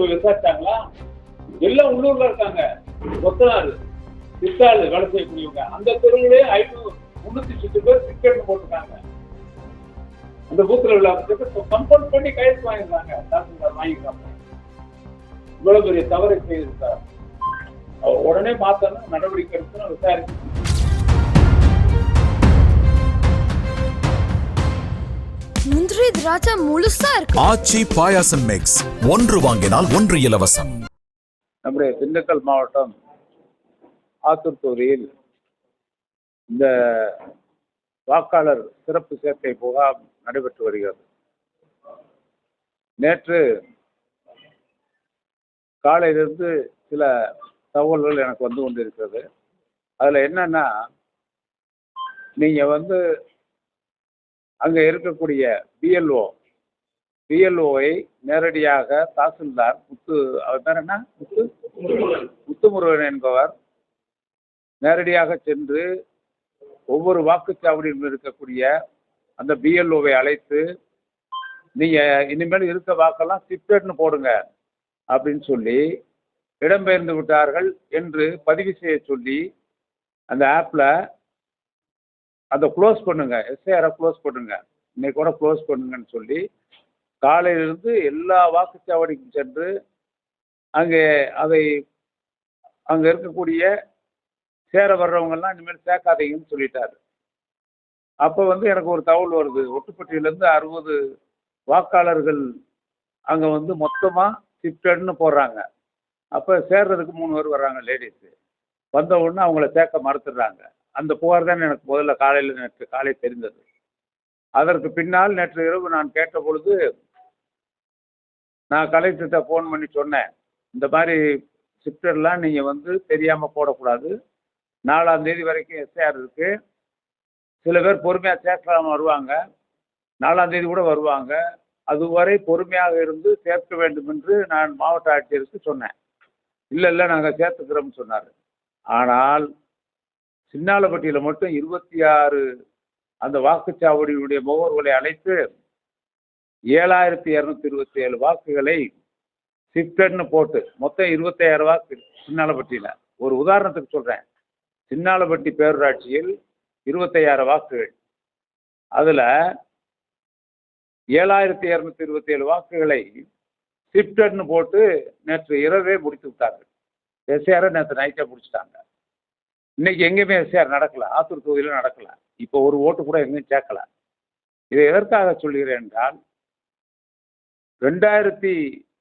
போய் விசாரிச்சாங்களா? எல்லாம் உள்ளூர்ல இருக்காங்க. கொத்தனார் சித்தாளு வேலை செய்யக்கூடியவங்க. அந்த தெருவிலே ஐநூறு முன்னூத்தி சுற்று பேர் டிக்கெட் போட்டிருக்காங்க. அந்த பூத்துல விழாவுக்கு கம்பவுண்ட் பண்ணி கையெழுத்து வாங்கிருக்காங்க தாசில்தார் வாங்கிருக்காங்க இவ்வளவு பெரிய தவறை செய்திருக்கார். அவர் உடனே மாத்தணும் நடவடிக்கை எடுக்கணும் விசாரிக்கணும் முந்திரி திராட்சை முழுசா இருக்கு. ஆச்சி பாயாசம் மிக்ஸ் ஒன்று வாங்கினால் ஒன்று இலவசம். நம்முடைய திண்டுக்கல் மாவட்டம் ஆத்தூர் தொகுதியில் இந்த வாக்காளர் சிறப்பு சேர்க்கை முகாம் நடைபெற்று வருகிறது. நேற்று காலையிலிருந்து சில தகவல்கள் எனக்கு வந்து கொண்டிருக்கிறது. அதில் என்னன்னா நீங்கள் வந்து அங்கே இருக்கக்கூடிய பிஎல்ஓ பிஎல்ஓவை நேரடியாக தாசில்தார் முத்து அவர் பேர் என்ன? முத்து? முத்துமுருகன் என்பவர் நேரடியாக சென்று ஒவ்வொரு வாக்குச்சாவடியிலும் இருக்கக்கூடிய அந்த பிஎல்ஓவை அழைத்து நீங்கள் இனிமேல் இருக்க வாக்கெல்லாம் சிப்டட்னு போடுங்க அப்படின்னு சொல்லி இடம்பெயர்ந்து விட்டார்கள் என்று பதிவு செய்ய சொல்லி அந்த ஆப்பில் அதை க்ளோஸ் பண்ணுங்க. எஸ்ஐஆரை க்ளோஸ் பண்ணுங்க. இன்னைக்கு கூட க்ளோஸ் பண்ணுங்கன்னு சொல்லி காலையிலிருந்து எல்லா வாக்குச்சாவடிக்கும் சென்று அங்கே அதை அங்கே இருக்கக்கூடிய சேர வர்றவங்கெல்லாம் இனிமேல் சேர்க்காதீங்கன்னு சொல்லிட்டாரு. அப்போ வந்து எனக்கு ஒரு தகவல் வருது. ஒட்டுப்பட்டியிலேருந்து அறுபது வாக்காளர்கள் அங்கே வந்து மொத்தமாக ஷிஃப்டட்னு போடுறாங்க. அப்போ சேர்றதுக்கு மூணு பேர் வர்றாங்க லேடிஸு வந்த உடனே அவங்கள சேர்க்க மறுத்துடுறாங்க. அந்த புகார் தான் எனக்கு முதல்ல காலையில் நேற்று காலை தெரிந்தது. அதற்கு பின்னால் நேற்று இரவு நான் கேட்ட பொழுது நான் கலெக்டர்கிட்ட ஃபோன் பண்ணி சொன்னேன். இந்த மாதிரி ஷிஃப்டர்லாம் நீங்கள் வந்து தெரியாமல் போடக்கூடாது. நாலாம் தேதி வரைக்கும் எஸ்ஐஆர் இருக்குது சில பேர் பொறுமையாக சேர்க்கலாம் வருவாங்க. நாலாம் தேதி கூட வருவாங்க. அதுவரை பொறுமையாக இருந்து சேர்க்க வேண்டும் என்று நான் மாவட்ட ஆட்சியருக்கு சொன்னேன். இல்லை இல்லை நாங்கள் சேர்த்துக்கிறோம்னு சொன்னார். ஆனால் சின்னாலப்பட்டியில் மட்டும் இருபத்தி ஆறு அந்த வாக்குச்சாவடியினுடைய முகவர்களை அழைத்து ஏழாயிரத்தி இரநூத்தி இருபத்தி ஏழு வாக்குகளை ஷிஃப்டட்னு போட்டு மொத்தம் இருபத்தாயிரம் வாக்கு சின்னாலப்பட்டியில். ஒரு உதாரணத்துக்கு சொல்கிறேன் சின்னாலப்பட்டி பேரூராட்சியில் இருபத்தையாயிரம் வாக்குகள். அதில் ஏழாயிரத்தி இரநூத்தி இருபத்தி ஏழு வாக்குகளை ஷிஃப்டட்னு போட்டு நேற்று இரவே முடித்து விட்டார்கள். எஸ்ஆரை நேற்று நைட்டே முடிச்சிட்டாங்க. இன்னைக்கு எங்கேயுமே எஸ்ஆர் நடக்கலை. ஆத்தூர் தொகுதியில் நடக்கலை. இப்போ ஒரு ஓட்டு கூட எங்கேயும் சேர்க்கல. இதை எதற்காக சொல்கிறேன் என்றால் ரெண்டாயிரத்தி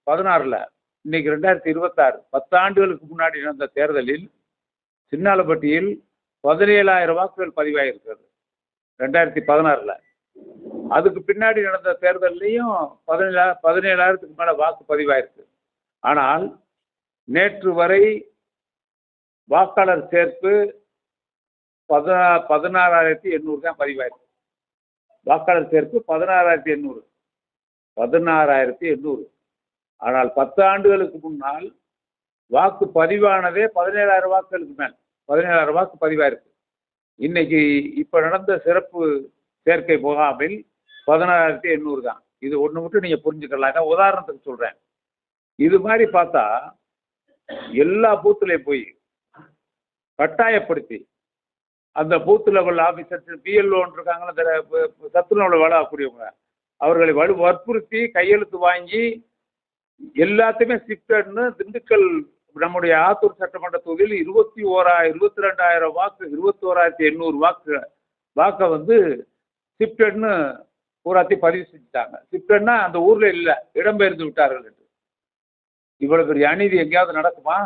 பதினாறில் இன்னைக்கு ரெண்டாயிரத்தி இருபத்தாறு பத்தாண்டுகளுக்கு முன்னாடி நடந்த தேர்தலில் சின்னாலப்பட்டியில் பதினேழாயிரம் வாக்குகள் பதிவாகிருக்கிறது ரெண்டாயிரத்தி பதினாறில். அதுக்கு பின்னாடி நடந்த தேர்தல்லையும் பதினேழா பதினேழாயிரத்துக்கு மேலே வாக்கு பதிவாயிருக்கு. ஆனால் நேற்று வரை வாக்காளர் சேர்ப்பு பதினா பதினாறாயிரத்தி எண்ணூறு தான் பதிவாயிருக்கு. வாக்காளர் சேர்ப்பு பதினாறாயிரத்தி எண்ணூறு. பதினாறாயிரத்தி எண்ணூறு. ஆனால் பத்து ஆண்டுகளுக்கு முன்னால் வாக்கு பதிவானதே பதினேழாயிரம் வாக்குகளுக்கு மேல். பதினேழாயிரம் வாக்கு பதிவாயிருக்கு. இன்னைக்கு இப்போ நடந்த சிறப்பு சேர்க்கை முகாமில் பதினாறாயிரத்தி எண்ணூறு தான். இது ஒன்று மட்டும் நீங்கள் புரிஞ்சுக்கலாம். ஏன்னா உதாரணத்துக்கு சொல்கிறேன் இது மாதிரி பார்த்தா எல்லா பூத்துலேயும் போய் கட்டாயப்படுத்தி அந்த பூத் லெவல் ஆஃபீஸர்ஸ் பிஎல்ஓன்னு இருக்காங்களா இந்த சத்துணவில் வேலை ஆகக்கூடியவங்க அவர்களை வலு வற்புறுத்தி கையெழுத்து வாங்கி எல்லாத்தையுமே ஷிஃப்டட்னு திண்டுக்கல் நம்முடைய ஆத்தூர் சட்டமன்ற தொகுதியில் இருபத்தி ஓராயிரம் இருபத்தி ரெண்டாயிரம் வாக்கு இருபத்தி ஓராயிரத்தி எண்ணூறு வாக்கு வாக்கை வந்து ஷிஃப்டட்னு பூராத்தி பதிவு செஞ்சுட்டாங்க. ஷிஃப்டட்னா அந்த ஊரில் இல்லை இடம்பெயர்ந்து விட்டார்கள் என்று. இவ்வளோ பெரிய அநீதி எங்கேயாவது நடக்குமா?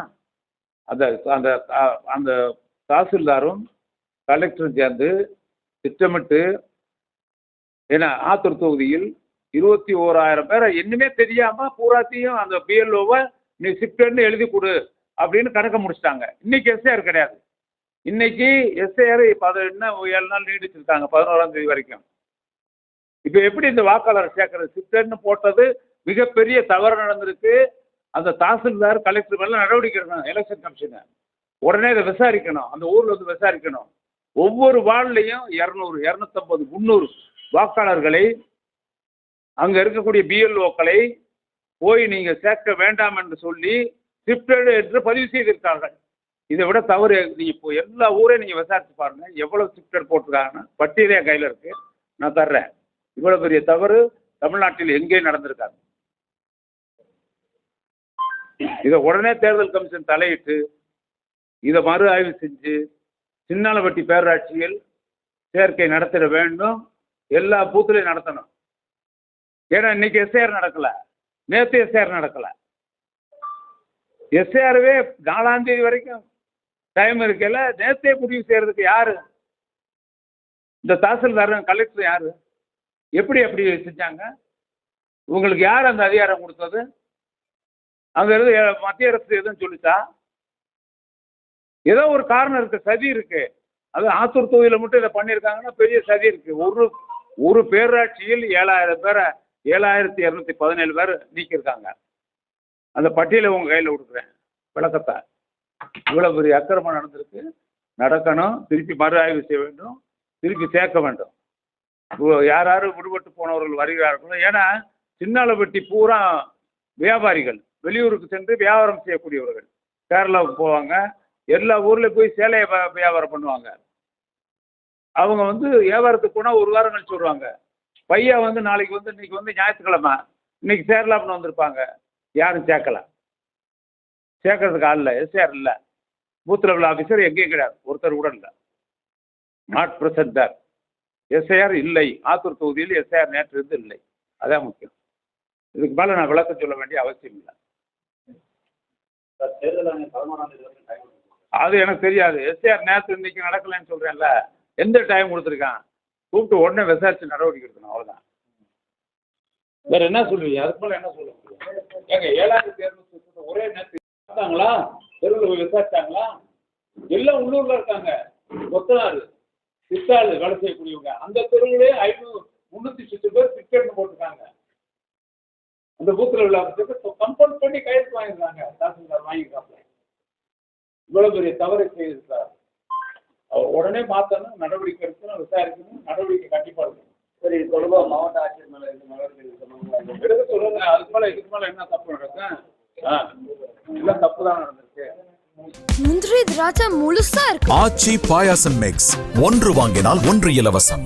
அந்த அந்த அந்த தாசில்தாரும் கலெக்டரும் சேர்ந்து திட்டமிட்டு ஏன்னா ஆத்தூர் தொகுதியில் இருபத்தி ஓராயிரம் பேரை இன்னுமே தெரியாம பூராத்தையும் அந்த பிஎல்ஓவை நீ ஷிஃப்ட்னு எழுதி கொடு அப்படின்னு கணக்க முடிச்சிட்டாங்க. இன்னைக்கு எஸ்ஐஆர் கிடையாது. இன்னைக்கு எஸ்ஐஆர் பத ஏழு நாள் நீடிச்சிருக்காங்க பதினோராம் தேதி வரைக்கும். இப்போ எப்படி இந்த வாக்காளர் சேர்க்கறது? ஷிஃப்ட்னு போட்டது மிகப்பெரிய தவறு நடந்திருக்கு. அந்த தாசில்தார் கலெக்டர் மேலே நடவடிக்கை எடுக்கணும் எலெக்ஷன் கமிஷனை உடனே இதை விசாரிக்கணும் அந்த ஊரில் வந்து விசாரிக்கணும். ஒவ்வொரு வார்டுலையும் இரநூறு இரநூத்தம்பது முந்நூறு வாக்காளர்களை அங்கே இருக்கக்கூடிய பிஎல்ஓக்களை போய் நீங்கள் சேர்க்க வேண்டாம் என்று சொல்லி ஷிஃப்டட் என்று பதிவு செய்திருக்கார்கள் இதை விட தவறு நீங்கள் இப்போ எல்லா ஊரையும் நீங்கள் விசாரித்து பாருங்கள் எவ்வளோ ஷிஃப்டட் போட்டிருக்காங்கன்னு. பட்டியலே என் கையில் இருக்குது நான் தர்றேன். இவ்வளோ பெரிய தவறு தமிழ்நாட்டில் எங்கேயும் நடந்திருக்காது. இதை உடனே தேர்தல் கமிஷன் தலையிட்டு இதை மறு ஆய்வு செஞ்சு சின்னாலப்பட்டி பேரூராட்சியில் சேர்க்கை நடத்திட வேண்டும் எல்லா பூத்துலையும் நடத்தணும். ஏன்னா இன்னைக்கு எஸ்ஏஆர் நடக்கல. நேற்று எஸ்ஏஆர் நடக்கல. எஸ்ஏஆர்வே நாலாம் தேதி வரைக்கும் டைம் இருக்கல. நேத்தே முடிவு செய்யறதுக்கு யாரு? இந்த தாசில்தார் கலெக்டர் யாரு? எப்படி அப்படி செஞ்சாங்க? உங்களுக்கு யார் அந்த அதிகாரம் கொடுத்தது? அங்கே இருந்து மத்திய அரசு எதுவும் சொல்லிச்சா? ஏதோ ஒரு காரணம் இருக்கு சதி இருக்கு. அது ஆத்தூர் தொகுதியில் மட்டும் இதை பண்ணியிருக்காங்கன்னா பெரிய சதி இருக்கு. ஒரு ஒரு பேரூராட்சியில் ஏழாயிரம் பேரை ஏழாயிரத்தி இரநூத்தி பதினேழு பேர் நீக்கியிருக்காங்க. அந்த பட்டியலை உங்க கையில் கொடுக்குறேன். விளக்கத்தை. இவ்வளோ பெரிய அக்கிரமம் நடந்திருக்கு. நடக்கணும். திருப்பி மறு ஆய்வு செய்ய வேண்டும். திருப்பி சேர்க்க வேண்டும். யார் யார் விடுபட்டு போனவர்கள் வருகிறார்களோ. ஏன்னா சின்னாலப்பட்டி பூரா வியாபாரிகள். வெளியூருக்கு சென்று வியாபாரம் செய்யக்கூடியவர்கள். கேரளாவுக்கு போவாங்க. எல்லா ஊர்ல போய் சேலையை வ- வியாபாரம் பண்ணுவாங்க. அவங்க வந்து வியாபாரத்துக்கு போனால் ஒரு வாரம் கழிச்சு வருவாங்க. பையன் வந்து நாளைக்கு வந்து இன்னைக்கு வந்து ஞாயிற்றுக்கிழமை. இன்னைக்கு சேரலாம்னு வந்திருப்பாங்க. யாரும் சேர்க்கல. சேர்க்கறதுக்கு ஆள் இல்லை. எஸ்ஆர் இல்லை. பூத் லெவல் ஆஃபீஸர் எங்கேயும் கிடையாது. ஒருத்தர் கூட இல்லை. நாட் பிரசன்ட் தேர் எஸ்ஐஆர் இல்லை. ஆத்தூர் தொகுதியில் எஸ்ஐஆர் நேற்று இருந்து இல்லை. அதான் முக்கியம். இதுக்கு மேலே நான் விளக்கம் சொல்ல வேண்டிய அவசியம் இல்லை. அது எனக்கு தெரியாது. எஸ்ஆர் நேற்று இன்னைக்கு நடக்கலைன்னு சொல்கிறேன்ல எந்த டைம் கொடுத்துருக்கான்? கூப்பிட்டு உடனே விசாரிச்சு நடவடிக்கை எடுக்கணும் அவ்வளோதான் வேற என்ன சொல்லுவீங்க? அதுக்கு மேலே என்ன சொல்ல முடியும்? ஏங்க ஏழாயிரத்தி இரநூத்தி ஒரே நேரத்தில் பார்த்தாங்களா தெருவில் போய் விசாரிச்சாங்களா? எல்லாம் உள்ளூர்ல இருக்காங்க. கொத்தனாரு சித்தாள் வேலை செய்யக்கூடியவங்க. அந்த தெருவிலே ஐநூறு முந்நூற்றி சுற்று பேர் டிக்கெட் போட்டிருக்காங்க. அந்த பூத்தில் உள்ள கம்பல் பண்ணி கையெழுத்து வாங்கியிருக்காங்க தாசில்தார் வாங்கியிருக்காங்க இவ்வளவு பெரிய தவறை செய்திருக்கார் அவர் உடனே மாத்தணும் நடவடிக்கை எடுக்கணும் விசாரிக்கணும் நடவடிக்கை கண்டிப்பா எடுக்கணும். சரி இது தொடர்பா மாவட்ட ஆட்சியர் மேல இந்த நடவடிக்கை சொன்னாங்க எடுக்க சொல்லுங்க அதுக்கு மேல இதுக்கு மேல என்ன தப்பு நடக்கும் ஆ, எல்லாம் தப்பு தான் நடந்திருக்கு. முந்திரி திராட்சை முழுசா இருக்கு. ஆச்சி பாயாசம் மிக்ஸ் ஒன்று வாங்கினால் ஒன்று இலவசம்.